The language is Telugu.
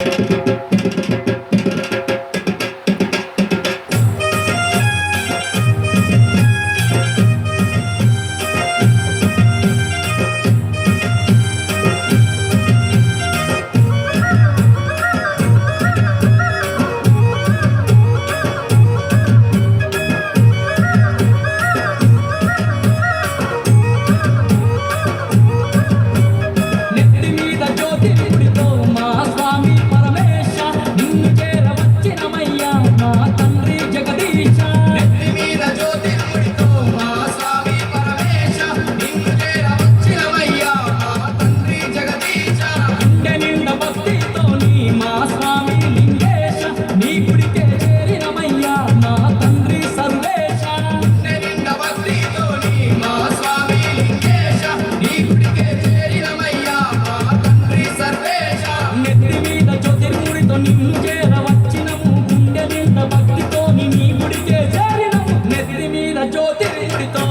నెత్తి నిన్ను చేర వచ్చినము గుండె నిండ భక్తితో నీ గుడి చేరినము. నెత్తి మీద జ్యోతి గుడితో